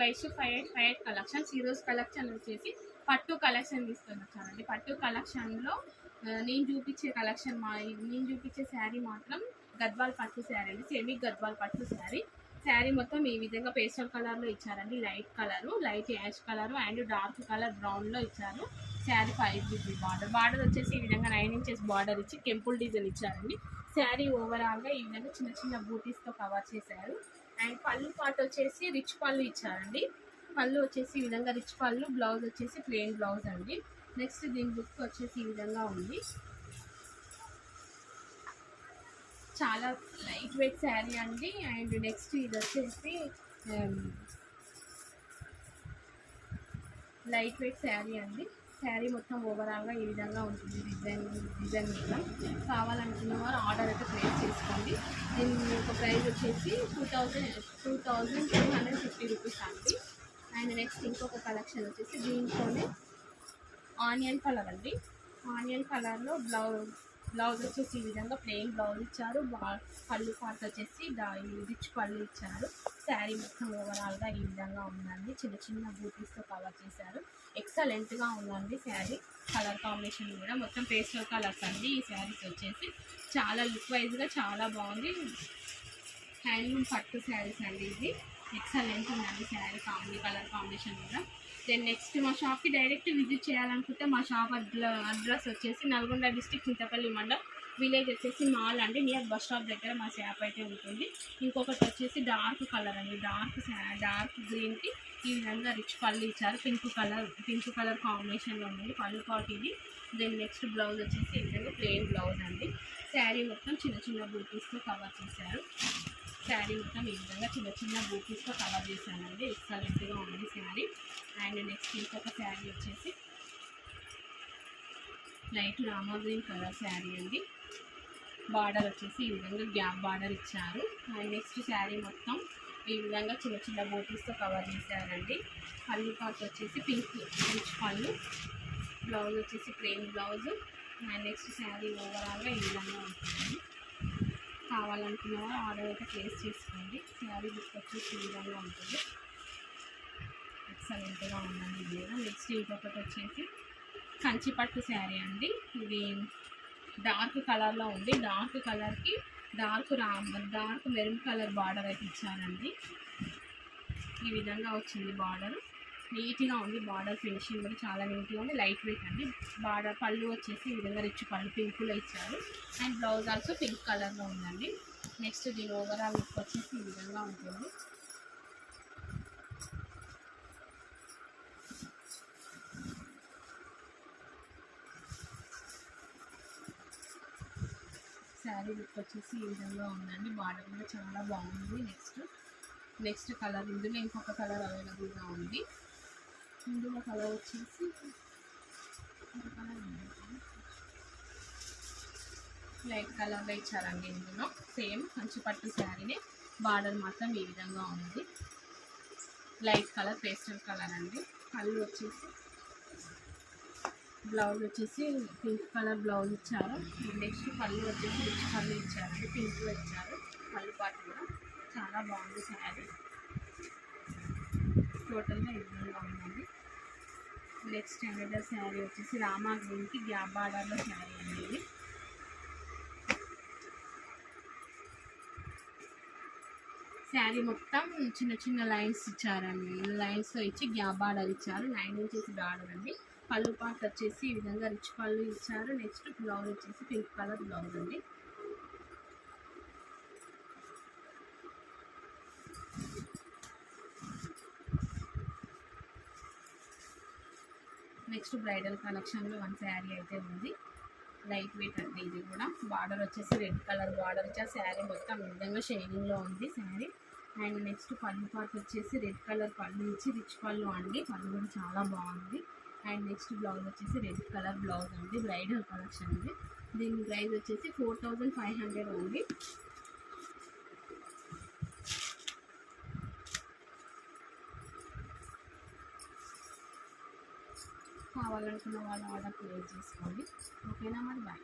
Vaishu five eight five eight collections ఈరోజు collection వచ్చేసి పట్టు కలెక్షన్ తీసుకొని వచ్చానండి పట్టు కలెక్షన్లో నేను చూపించే కలెక్షన్ మా నేను చూపించే శారీ మాత్రం గద్వాల్ పట్టు శారీ అండి సెమీ గద్వాల్ పట్టు శారీ. శారీ మొత్తం ఈ విధంగా పేస్టల్ కలర్లో ఇచ్చారండి. Light colour light ash colour and dark colour బ్రౌన్లో ఇచ్చారు. Sari five GB border border వచ్చేసి ఈ విధంగా నైన్ ఇంచెస్ బార్డర్ ఇచ్చి టెంపుల్ డిజైన్ ఇచ్చారండి. శారీ ఓవరాల్గా ఈ విధంగా చిన్న చిన్న బూటీస్తో కవర్ చేశారు. అండ్ పళ్ళు పాట వచ్చేసి రిచ్ పళ్ళు ఇచ్చారండి. పళ్ళు వచ్చేసి ఈ విధంగా రిచ్ పళ్ళు బ్లౌజ్ వచ్చేసి ప్లెయిన్ బ్లౌజ్ అండి. నెక్స్ట్ దీని బుక్ వచ్చేసి ఈ విధంగా ఉంది. చాలా లైట్ వెయిట్ శారీ అండి. అండ్ నెక్స్ట్ ఇది వచ్చేసి లైట్ వెయిట్ శారీ అండి. శారీ మొత్తం ఓవరాల్గా ఈ విధంగా ఉంటుంది డిజైన్ డిజైన్ మొత్తం కావాలనుకున్న వారు ఆర్డర్ అయితే ప్లేస్ చేసుకోండి. దీని యొక్క ప్రైస్ వచ్చేసి two thousand two thousand two hundred fifty rupees అండి. అండ్ నెక్స్ట్ ఇంకొక కలెక్షన్ వచ్చేసి దీంట్లోనే ఆనియన్ కలర్ అండి. ఆనియన్ కలర్లో బ్లౌజ్ బ్లౌజ్ వచ్చేసి ఈ విధంగా ప్లెయిన్ బ్లౌజ్ ఇచ్చారు. బా- పళ్ళు పార్ట్ వచ్చేసి డా- రిచ్ పళ్ళు ఇచ్చారు. శారీ మొత్తం ఓవరాల్గా ఈ విధంగా ఉందండి. చిన్న చిన్న బూటీస్తో కవర్ చేశారు. ఎక్సలెంట్గా ఉందండి శారీ కలర్ కాంబినేషన్ కూడా మొత్తం పేస్టల్ కలర్స్ అండి. ఈ శారీస్ వచ్చేసి చాలా లుక్ వైజ్గా చాలా బాగుంది. హ్యాండ్లూమ్ పట్టు శారీస్ అండి ఇది. ఎక్సలెంట్ ఉందండి శారీ కాంబి కలర్ కాంబినేషన్ కూడా. దెన్ నెక్స్ట్ మా షాప్కి డైరెక్ట్ విజిట్ చేయాలనుకుంటే మా షాప్ అడ్రస్ వచ్చేసి నల్గొండ డిస్టిక్ చింతపల్లి మండలం విలేజ్ వచ్చేసి మాల్ అండి. నియర్ బస్ స్టాప్ దగ్గర మా షాప్ అయితే ఉంటుంది. ఇంకొకటి వచ్చేసి డార్క్ కలర్ అండి. డార్క్ డార్క్ గ్రీన్కి ఈ విధంగా రిచ్ పళ్ళు ఇచ్చారు. పింక్ కలర్ పింక్ కలర్ కాంబినేషన్లో ఉంది పళ్ళు పాట్ ఇది దెన్ నెక్స్ట్ బ్లౌజ్ వచ్చేసి ఈ విధంగా ప్లెయిన్ బ్లౌజ్ అండి. శారీ మొత్తం చిన్న చిన్న బూటీస్తో కవర్ చేశారు. శారీ మొత్తం ఈ విధంగా చిన్న చిన్న బూటీస్తో కవర్ చేశానండి. ఎక్సలెంట్గా ఉంది శారీ. అండ్ నెక్స్ట్ ఇంకొక శారీ వచ్చేసి light Rama green colour sari అండి. బార్డర్ వచ్చేసి ఈ విధంగా గ్యాప్ బార్డర్ ఇచ్చారు. అండ్ నెక్స్ట్ శారీ మొత్తం ఈ విధంగా చిన్న చిన్న బూటీస్తో కవర్ చేశారండి. పళ్ళు పాట వచ్చేసి పింక్ పింక్ పళ్ళు. బ్లౌజ్ వచ్చేసి plain blouse and next sari ఓవరాల్గా ఈ విధంగా ఉంటుంది. కావాలనుకున్న ఆర్డర్ అయితే ప్లేస్ చేసుకోండి. శారీ బుక్ వచ్చేసి ఈ విధంగా ఉంటుంది. ఎక్సలెంట్గా ఉందండి ఇది నెక్స్ట్ ఇంకొకటి వచ్చేసి కంచి పట్టు శారీ అండి. ఇది డార్క్ కలర్లో ఉంది. డార్క్ కలర్కి డార్క్ రా డార్క్ మెరూన్ కలర్ బార్డర్ అయితే ఇచ్చానండి ఈ విధంగా వచ్చింది బార్డర్ నీట్గా ఉంది బార్డర్ ఫినిషింగ్ కూడా చాలా నీట్గా ఉంది లైట్ వెయిట్ అండి. బార్డర్ పళ్ళు వచ్చేసి ఈ విధంగా రిచ్ పళ్ళు పింక్లో ఇచ్చారు. అండ్ బ్లౌజ్ ఆల్సో పింక్ కలర్లో ఉందండి. నెక్స్ట్ దీని ఓవరాల్ లుక్ వచ్చేసి ఈ విధంగా ఉంటుంది. శారీ లుక్ వచ్చేసి ఈ విధంగా ఉందండి. బార్డర్ కూడా చాలా బాగుంది. నెక్స్ట్ నెక్స్ట్ కలర్ ఇందులో ఇంకొక కలర్ అవైలబుల్గా ఉంది. ఇందులో కలర్ వచ్చేసి లైట్ కలర్లో ఇచ్చారండి ఇందులో. సేమ్ కంచి పట్టు శారీనే బార్డర్ మాత్రం ఈ విధంగా ఉంది. లైట్ కలర్ పేస్టల్ కలర్ అండి. కళ్ళు వచ్చేసి బ్లౌజ్ వచ్చేసి పింక్ కలర్ బ్లౌజ్ ఇచ్చారు. నెక్స్ట్ పళ్ళు వచ్చేసి రిచ్ పళ్ళు ఇచ్చారు. పింక్లో ఇచ్చారు. పళ్ళు పాటు కూడా చాలా బాగుంది శారీ. టోటల్గా ఈ విధంగా ఉందండి నెక్స్ట్ స్టాండర్డ్ శారీ వచ్చేసి రామా గ్రీన్కి గ్యాప్ బార్డర్లో శారీ అండి ఇది. శారీ మొత్తం చిన్న చిన్న లైన్స్ ఇచ్చారండి. లైన్స్లో ఇచ్చి గ్యాప్ బార్డర్ ఇచ్చారు. లైన్ వచ్చేసి బార్డర్ అండి. పళ్ళు పార్ట్ వచ్చేసి ఈ విధంగా రిచ్ పళ్ళు ఇచ్చారు. నెక్స్ట్ బ్లౌజ్ వచ్చేసి పింక్ కలర్ బ్లౌజ్ అండి. నెక్స్ట్ బ్రైడల్ కలెక్షన్లో వన్ శారీ అయితే ఉంది. లైట్ వెయిట్ అండి ఇది కూడా. బార్డర్ వచ్చేసి రెడ్ కలర్ బార్డర్. వచ్చి ఆ శారీ మొత్తం విధంగా షైనింగ్లో ఉంది శారీ. అండ్ నెక్స్ట్ పళ్ళు పార్ట్ వచ్చేసి రెడ్ కలర్ పళ్ళు ఇచ్చి రిచ్ పళ్ళు అండి. పళ్ళు కూడా చాలా బాగుంది. అండ్ నెక్స్ట్ బ్లౌజ్ వచ్చేసి రెడ్ కలర్ బ్లౌజ్ అండి. బ్రైడల్ కలెక్షన్ ఉంది దీని ప్రైస్ వచ్చేసి ఫోర్ థౌజండ్ ఫైవ్ హండ్రెడ్ ఉంది కావాలనుకున్న వాళ్ళు ఆర్డర్ ప్లేస్ చేసుకోండి. ఓకేనా మరి? బాయ్.